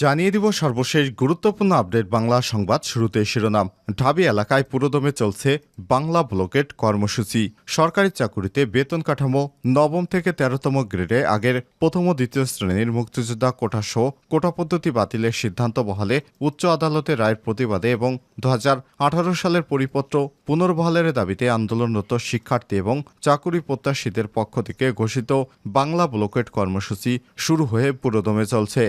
জানিয়ে দিব সর্বশেষ গুরুত্বপূর্ণ আপডেট বাংলা সংবাদ শুরুতে শিরোনাম। ঢাবি এলাকায় পুরোদমে চলছে বাংলা ব্লকেট কর্মসূচি। সরকারি চাকুরিতে বেতন কাঠামো নবম থেকে তেরোতম গ্রেডে আগের প্রথম ও দ্বিতীয় শ্রেণির মুক্তিযোদ্ধা কোটা সহ কোটা পদ্ধতি বাতিলের সিদ্ধান্ত বহালে উচ্চ আদালতের রায়ের প্রতিবাদে এবং দু হাজার আঠারো সালের পরিপত্র পুনর্বহালের দাবিতে আন্দোলনরত শিক্ষার্থী এবং চাকুরি প্রত্যাশীদের পক্ষ থেকে ঘোষিত বাংলা ব্লকেট কর্মসূচি শুরু হয়ে পুরোদমে চলছে।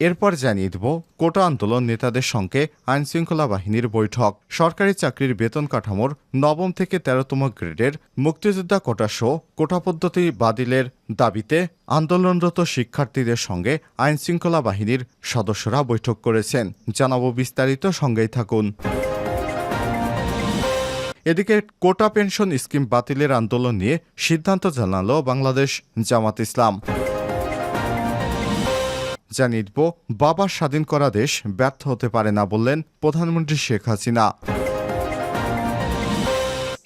এরপর জানিয়ে দেব, কোটা আন্দোলন নেতাদের সঙ্গে আইনশৃঙ্খলা বাহিনীর বৈঠক। সরকারি চাকরির বেতন কাঠামোর নবম থেকে তেরোতম গ্রেডের মুক্তিযোদ্ধা কোটা সহ কোটা পদ্ধতি বাতিলের দাবিতে আন্দোলনরত শিক্ষার্থীদের সঙ্গে আইনশৃঙ্খলা বাহিনীর সদস্যরা বৈঠক করেছেন। জানাব বিস্তারিত, সঙ্গেই থাকুন। এদিকে কোটা পেনশন স্কিম বাতিলের আন্দোলন নিয়ে সিদ্ধান্ত জানালো বাংলাদেশ জামাত ইসলাম। জানিয়ে দিব বাবা স্বাধীন করা দেশ ব্যর্থ হতে পারে না বললেন প্রধানমন্ত্রী শেখ হাসিনা।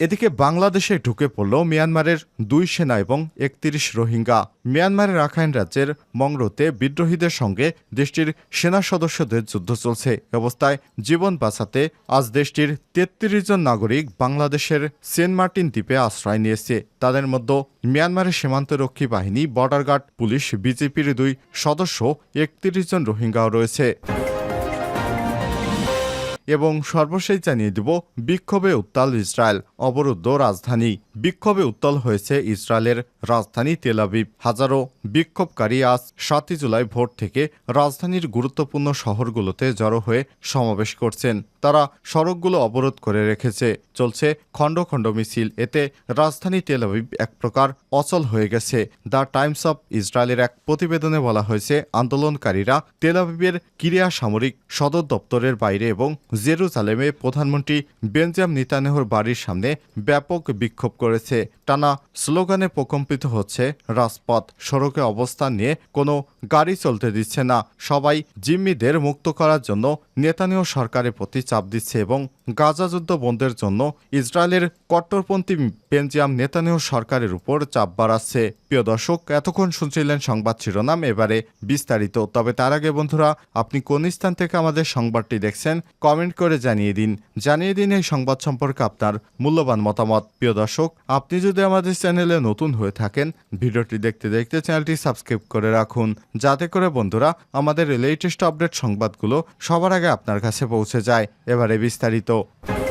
এদিকে বাংলাদেশে ঢুকে পড়ল মিয়ানমারের দুই সেনা এবং একত্রিশ রোহিঙ্গা। মিয়ানমারের রাখাইন রাজ্যের মংরোতে বিদ্রোহীদের সঙ্গে দেশটির সেনা সদস্যদের যুদ্ধ চলছে। অবস্থায় জীবন বাঁচাতে আজ দেশটির তেত্রিশ জন নাগরিক বাংলাদেশের সেন্ট মার্টিন দ্বীপে আশ্রয় নিয়েছে। তাদের মধ্যে মিয়ানমারের সীমান্তরক্ষী বাহিনী, বর্ডার গার্ড, পুলিশ, বিজেপির দুই সদস্য, একত্রিশ জন রোহিঙ্গাও রয়েছে। এবং সর্বশেষ জানিয়ে দেব, বিক্ষোভে উত্তাল ইসরায়েল, অবরুদ্ধ রাজধানী। বিক্ষোভে উত্তাল হয়েছে ইসরায়েলের রাজধানী তেলাবিব হাজারো বিক্ষোভকারী আজ সাতই জুলাই ভোর থেকে রাজধানীর গুরুত্বপূর্ণ শহরগুলোতে জড়ো হয়ে সমাবেশ করছেন। তারা সড়কগুলো অবরোধ করে রেখেছে। চলছে খণ্ড খণ্ড মিছিল। এতে রাজধানী তেলাবিব এক প্রকার অচল হয়ে গেছে। দ্য টাইমস অব ইসরায়েলের এক প্রতিবেদনে বলা হয়েছে, আন্দোলনকারীরা তেলাবিবের ক্রিয়া সামরিক সদর দপ্তরের বাইরে এবং জেরুজালেমে প্রধানমন্ত্রী বেঞ্জাম নিতানেহর বাড়ির সামনে ব্যাপক বিক্ষোভ করেছে। টানা স্লোগানে প্রকম্পিত হচ্ছে, রাজপথ সড়কে অবস্থান নিয়ে কোনো গাড়ি চলতে দিচ্ছে না। সবাই জিম্মিদের মুক্ত করার জন্য নেতানিয় সরকারের প্রতি চাপ দিচ্ছে এবং গাজা যুদ্ধ বন্ধের জন্য ইসরায়েলের কট্টরপন্থী বেঞ্জিয়াম নেতানিয় সরকারের উপর চাপ বাড়াচ্ছে। প্রিয় দর্শক, এতক্ষণ শুনছিলেন সংবাদ শিরোনাম। এবারে বিস্তারিত। তবে তার আগে বন্ধুরা, আপনি কোন স্থান থেকে আমাদের সংবাদটি দেখছেন, কমেন্ট করে জানিয়ে দিন। জানিয়ে দিন এই সংবাদ সম্পর্কে আপনার মূল্যবান মতামত। প্রিয় দর্শক, আপনি যদি আমাদের চ্যানেলে নতুন হয়ে থাকেন, ভিডিওটি দেখতে দেখতে চ্যানেলটি সাবস্ক্রাইব করে রাখুন। যাতে করে বন্ধুরা, আমাদের লেটেস্ট আপডেট সংবাদগুলো সবার আগে আপনার কাছে পৌঁছে যায়। এবারে বিস্তারিত। Valeu!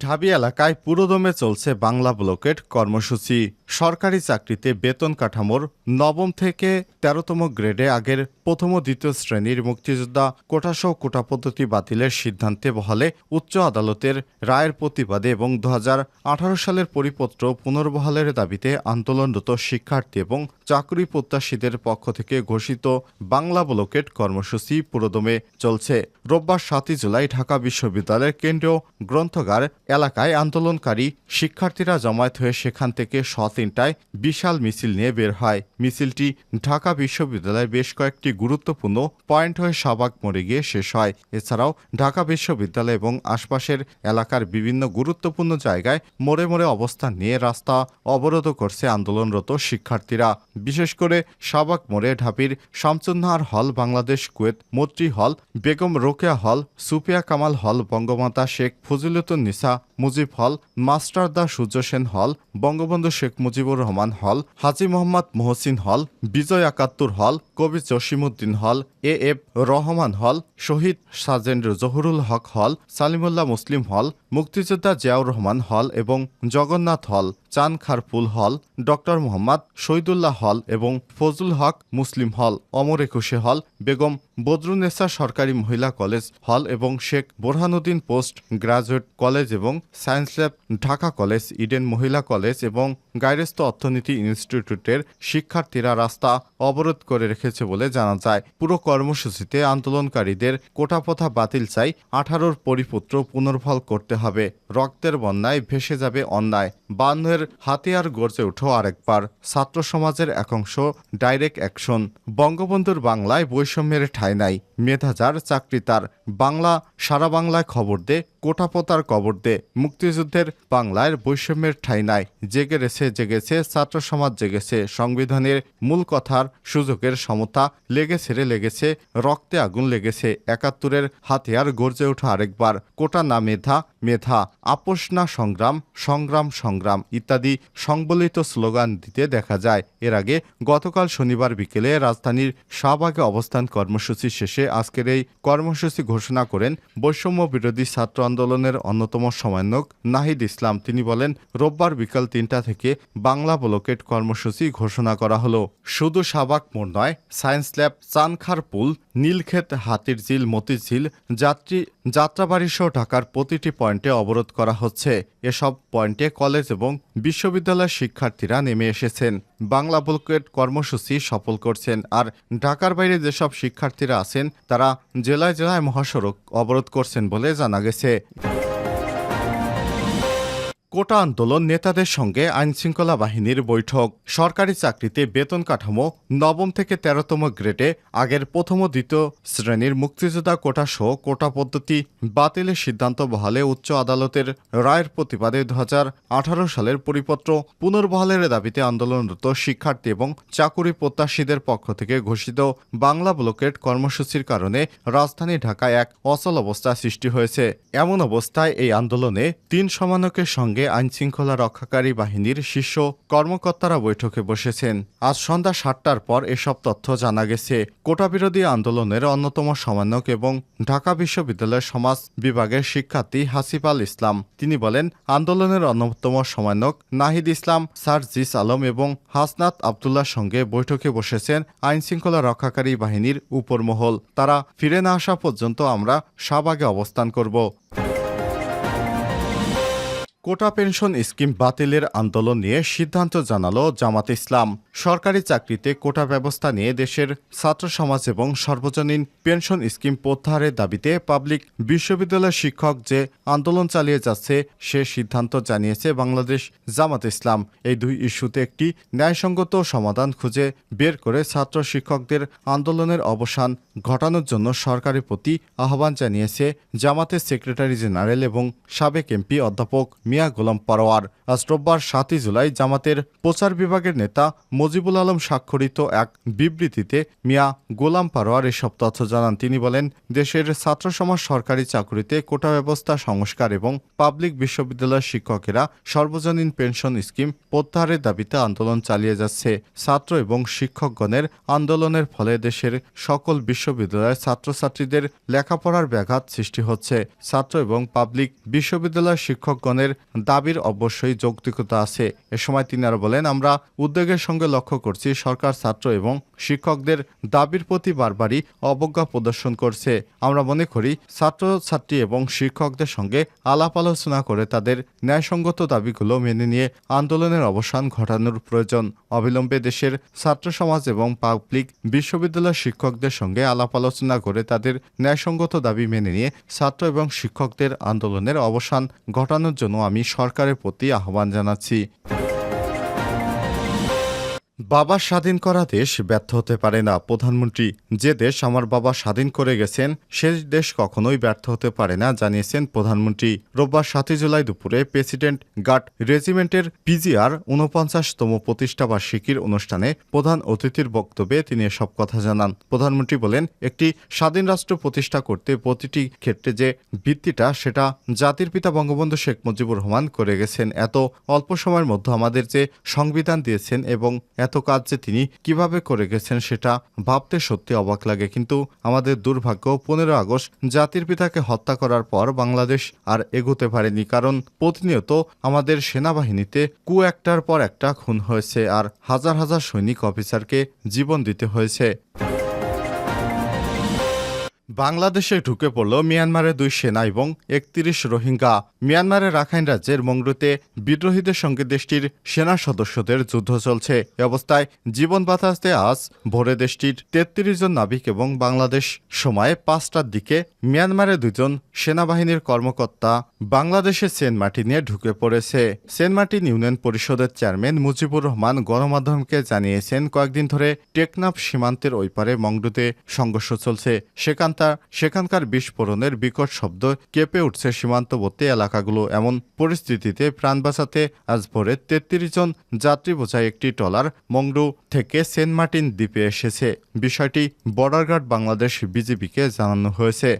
ঢাবি এলাকায় পুরোদমে চলছে বাংলা ব্লকেট কর্মসূচি। সরকারি চাকরিতে বেতন কাঠামোর নবম থেকে তেরোতম গ্রেডে আগের প্রথম ও দ্বিতীয় শ্রেণির মুক্তিযোদ্ধা কোটাসহ কোটা পদ্ধতি বাতিলের সিদ্ধান্তে বহালে উচ্চ আদালতের রায়ের প্রতিবাদে এবং দু হাজার আঠারো সালের পরিপত্র পুনর্বহালের দাবিতে আন্দোলনরত শিক্ষার্থী এবং চাকরি প্রত্যাশীদের পক্ষ থেকে ঘোষিত বাংলা ব্লকেট কর্মসূচি পুরোদমে চলছে। রোববার সাতই জুলাই ঢাকা বিশ্ববিদ্যালয়ের কেন্দ্রীয় গ্রন্থগার এলাকায় আন্দোলনকারী শিক্ষার্থীরা জমায়েত হয়ে সেখান থেকে স তিনটায় বিশাল মিছিল নিয়ে বের হয়। মিছিলটি ঢাকা বিশ্ববিদ্যালয়ের বেশ কয়েকটি গুরুত্বপূর্ণ পয়েন্ট হয়ে শাহবাগ মোড়ে গিয়ে শেষ হয়। এছাড়াও ঢাকা বিশ্ববিদ্যালয় এবং আশপাশের এলাকার বিভিন্ন গুরুত্বপূর্ণ জায়গায় মোড়ে মোড়ে অবস্থান নিয়ে রাস্তা অবরোধ করছে আন্দোলনরত শিক্ষার্থীরা। বিশেষ করে শাহবাগ মোড়ে ঢাপির শামসুন্নাহার হল, বাংলাদেশ কুয়েত মৈত্রী হল, বেগম রোকেয়া হল, সুপিয়া কামাল হল, বঙ্গমাতা শেখ ফজিলতুন নিসা মুজিব হল, মাস্টার দা সূর্য সেন হল, বঙ্গবন্ধু শেখ মুজিবুর রহমান হল, হাজি মোহাম্মদ মোহসিন হল, বিজয় একাত্তর হল কবি জসিমুদ্দিন হল, এ এফ রহমান হল, শহীদ সাজেন্দ্র জহুরুল হক হল, সালিমুল্লাহ মুসলিম হল, মুক্তিযোদ্ধা জিয়াউর রহমান হল এবং জগন্নাথ হল। চান খারপুল হল, ডক্টর মোহাম্মদ শহীদুল্লাহ হল এবং ফজুল হক মুসলিম হল, অমর একুশে হল, বেগম বদরুনেসা সরকারি মহিলা কলেজ হল এবং Sheikh Borhanuddin post graduate college এবং science lab Dhaka college, Eden মহিলা কলেজ এবং গাইরেস্ত অর্থনীতি ইনস্টিটিউটের শিক্ষার্থীরা রাস্তা অবরোধ করে রেখেছে বলে জানা যায়। পুরো কর্মসূচিতে আন্দোলনকারীদের কোটাপথা বাতিল চাই আঠারোর পরিপুত্র পুনর্বল করতে হবে। রক্তের বন্যায় ভেসে যাবে অন্যায়। বান্ধের হাতিয়ার গর্জে উঠো আরেকবার। ছাত্র সমাজের একাংশ ডাইরেক্ট অ্যাকশন। বঙ্গবন্ধুর বাংলায় বৈষম্যের ঠাঁই নাই। মেধাজার চাকরি তার। বাংলা, সারা বাংলায় খবর দে কোটাপতার কবর দে। মুক্তিযুদ্ধের বাংলায় বৈষম্যের ঠাঁই নাই জেগেছে জেগেছে ছাত্র সমাজ জেগেছে সংবিধানের মূল কথার সুযোগের সমতা লেগেছে রে লেগেছে রক্তে আগুন লেগেছে একাত্তরের হাতিয়ার গর্জে ওঠা আরেকবার। কোটা না মেধা মেধা, আপোষ না সংগ্রাম সংগ্রাম সংগ্রাম ইত্যাদি সংবলিত স্লোগান দিতে দেখা যায়। এর আগে গতকাল শনিবার বিকেলে রাজধানীর শাহবাগে অবস্থান কর্মসূচি শেষে আজকের এই কর্মসূচি ঘোষণা করেন বৈষম্য বিরোধী ছাত্র আন্দোলনের অন্যতম সমন্বয়ক নাহিদ ইসলাম। তিনি বলেন, রোববার বিকাল তিনটা থেকে বাংলা ব্লকেট কর্মসূচি ঘোষণা করা হলো। শুধু শাহবাগ মোড় নয়, সায়েন্স ল্যাব চানখার পুল, নীলক্ষেত হাতির ঝিল মতিঝিল যাত্রী যাত্রাবাড়ি সহ ঢাকার প্রতিটি পয়েন্টে অবরোধ করা হচ্ছে। এসব পয়েন্টে কলেজ এবং বিশ্ববিদ্যালয়ের শিক্ষার্থীরা নেমে এসেছেন। বাংলা বুলকেট কর্মসূচি সফল করছেন। আর ঢাকার বাইরে যেসব শিক্ষার্থীরা আছেন, তারা জেলায় জেলায় মহাসড়ক অবরোধ করছেন বলে জানা গেছে। কোটা আন্দোলন নেতাদের সঙ্গে আইনশৃঙ্খলা বাহিনীর বৈঠক। সরকারি চাকরিতে বেতন কাঠামো নবম থেকে তেরোতম গ্রেডে আগের প্রথম ও দ্বিতীয় শ্রেণির মুক্তিযোদ্ধা কোটা সহ কোটা পদ্ধতি বাতিলের সিদ্ধান্ত বহালে উচ্চ আদালতের রায়ের প্রতিবাদে দু হাজার আঠারো সালের পরিপত্র পুনর্বহালের দাবিতে আন্দোলনরত শিক্ষার্থী এবং চাকুরি প্রত্যাশীদের পক্ষ থেকে ঘোষিত বাংলা ব্লকেট কর্মসূচির কারণে রাজধানী ঢাকায় এক অচল অবস্থা সৃষ্টি হয়েছে। এমন অবস্থায় এই আন্দোলনে তিন সমানকের সঙ্গে আইনশৃঙ্খলা রক্ষাকারী বাহিনীর শীর্ষ কর্মকর্তারা বৈঠকে বসেছেন। আজ সন্ধ্যা সাতটার পর এসব তথ্য জানা গেছে। কোটা বিরোধী আন্দোলনের অন্যতম সমন্বয়ক এবং ঢাকা বিশ্ববিদ্যালয়ের সমাজ বিভাগের শিক্ষার্থী হাসিফ আল ইসলাম। তিনি বলেন, আন্দোলনের অন্যতম সমন্বয়ক নাহিদ ইসলাম সারজিস আলম এবং হাসনাত আবদুল্লার সঙ্গে বৈঠকে বসেছেন আইনশৃঙ্খলা রক্ষাকারী বাহিনীর উপরমহল। তারা ফিরে না আসা পর্যন্ত আমরা শাহবাগে অবস্থান করব। কোটা পেনশন স্কিম বাতিলের আন্দোলন নিয়ে সিদ্ধান্ত জানালো জামাত ইসলাম। সরকারি চাকরিতে কোটা ব্যবস্থা নিয়ে দেশের ছাত্র সমাজ এবং সর্বজনীন পেনশন স্কিম প্রত্যাহারের দাবিতে পাবলিক বিশ্ববিদ্যালয়ের শিক্ষক যে আন্দোলন চালিয়ে যাচ্ছে, সে সিদ্ধান্ত জানিয়েছে বাংলাদেশ জামাত ইসলাম। এই দুই ইস্যুতে একটি ন্যায়সঙ্গত সমাধান খুঁজে বের করে ছাত্র শিক্ষকদের আন্দোলনের অবসান ঘটানোর জন্য সরকারের প্রতি আহ্বান জানিয়েছে জামাতের সেক্রেটারি জেনারেল এবং সাবেক এমপি অধ্যাপক মিয়া গোলাম পারোয়ার। আজ রোববার সাতই জুলাই জামাতের প্রচার বিভাগের নেতা মজিবুল আলম স্বাক্ষরিত এক বিবৃতিতে মিয়া গোলাম পারোয়ার এসব তথ্য জানান। তিনি বলেন, দেশের ছাত্র সমাজ সরকারি চাকরিতে কোটা ব্যবস্থা সংস্কার এবং পাবলিক বিশ্ববিদ্যালয়ের শিক্ষকেরা সর্বজনীন পেনশন স্কিম প্রত্যাহারের দাবিতে আন্দোলন চালিয়ে যাচ্ছে। ছাত্র এবং শিক্ষকগণের আন্দোলনের ফলে দেশের সকল বিশ্ববিদ্যালয়ের ছাত্রছাত্রীদের লেখাপড়ার ব্যাঘাত সৃষ্টি হচ্ছে। ছাত্র এবং পাবলিক বিশ্ববিদ্যালয়ের শিক্ষকগণের দাবির অবশ্যই যৌক্তিকতা আছে। এ সময় তিনি আরও বলেন, আমরা উদ্যোগের সঙ্গে লক্ষ্য করছি সরকার, ছাত্র এবং শিক্ষকদের দাবির প্রতি বারবারই অবজ্ঞা প্রদর্শন করছে। আমরা মনে করি, ছাত্র, ছাত্রী এবং শিক্ষকদের সঙ্গে আলাপ আলোচনা করে তাদের ন্যায়সঙ্গত দাবিগুলো মেনে নিয়ে আন্দোলনের অবসান ঘটানোর প্রয়োজন। অবিলম্বে দেশের ছাত্র সমাজ এবং পাবলিক বিশ্ববিদ্যালয় শিক্ষকদের সঙ্গে আলাপ আলোচনা করে তাদের ন্যায়সঙ্গত দাবি মেনে নিয়ে ছাত্র এবং শিক্ষকদের আন্দোলনের অবসান ঘটানোর জন্য আমি সরকারের প্রতি আহ্বান জানাচ্ছি। বাবা স্বাধীন করা দেশ ব্যর্থ হতে পারে না। প্রধানমন্ত্রী, যে দেশ আমার বাবা স্বাধীন করে গেছেন, সে দেশ কখনোই ব্যর্থ হতে পারে না, জানিয়েছেন প্রধানমন্ত্রী। রোববার সাতই জুলাই দুপুরে প্রেসিডেন্ট গার্ড রেজিমেন্টের পিজিআর উনপঞ্চাশতম প্রতিষ্ঠা বার্ষিকীর অনুষ্ঠানে প্রধান অতিথির বক্তব্যে তিনি এসব কথা জানান। প্রধানমন্ত্রী বলেন, একটি স্বাধীন রাষ্ট্র প্রতিষ্ঠা করতে প্রতিটি ক্ষেত্রে যে ভিত্তিটা, সেটা জাতির পিতা বঙ্গবন্ধু শেখ মুজিবুর রহমান করে গেছেন। এত অল্প সময়ের মধ্যে আমাদের যে সংবিধান দিয়েছেন এবং এত কাজ যে তিনি, কীভাবে করে গেছেন সেটা ভাবতে সত্যি অবাক লাগে। কিন্তু আমাদের দুর্ভাগ্য পনেরো আগস্ট জাতির পিতাকে হত্যা করার পর বাংলাদেশ আর এগোতে পারেনি, কারণ প্রতিনিয়ত আমাদের সেনাবাহিনীতে কু একটার পর একটা খুন হয়েছে আর হাজার হাজার সৈনিক, অফিসারকে জীবন দিতে হয়েছে। বাংলাদেশে ঢুকে পড়ল মিয়ানমারের দুই সেনা এবং একত্রিশ রোহিঙ্গা। মিয়ানমারের রাখাইন রাজ্যের মংরুতে বিদ্রোহীদের সঙ্গে দেশটির সেনা সদস্যদের যুদ্ধ চলছে। এ অবস্থায় জীবন বাঁচাতে আজ ভোরে দেশটির তেত্রিশ জন নাবিক এবং বাংলাদেশ সময় পাঁচটার দিকে মিয়ানমারের দুজন সেনাবাহিনীর কর্মকর্তা বাংলাদেশের সেন্ট মার্টিনে ঢুকে পড়েছে। সেন্ট মার্টিন ইউনিয়ন পরিষদের চেয়ারম্যান মুজিবুর রহমান গণমাধ্যমকে জানিয়েছেন, কয়েকদিন ধরে টেকনাফ সীমান্তের ওই পারে মংডুতে সংঘর্ষ চলছে। সেখানটা সেখানকার বিস্ফোরণের বিকট শব্দ কেঁপে উঠছে সীমান্তবর্তী এলাকাগুলো। এমন পরিস্থিতিতে প্রাণ বাঁচাতে আজ ভোরে তেত্রিশ জন যাত্রী বোঝায় একটি ট্রলার মংডু থেকে সেন্ট মার্টিন দ্বীপে এসেছে। বিষয়টি বর্ডার গার্ড বাংলাদেশ বিজিবিকে জানানো হয়েছে।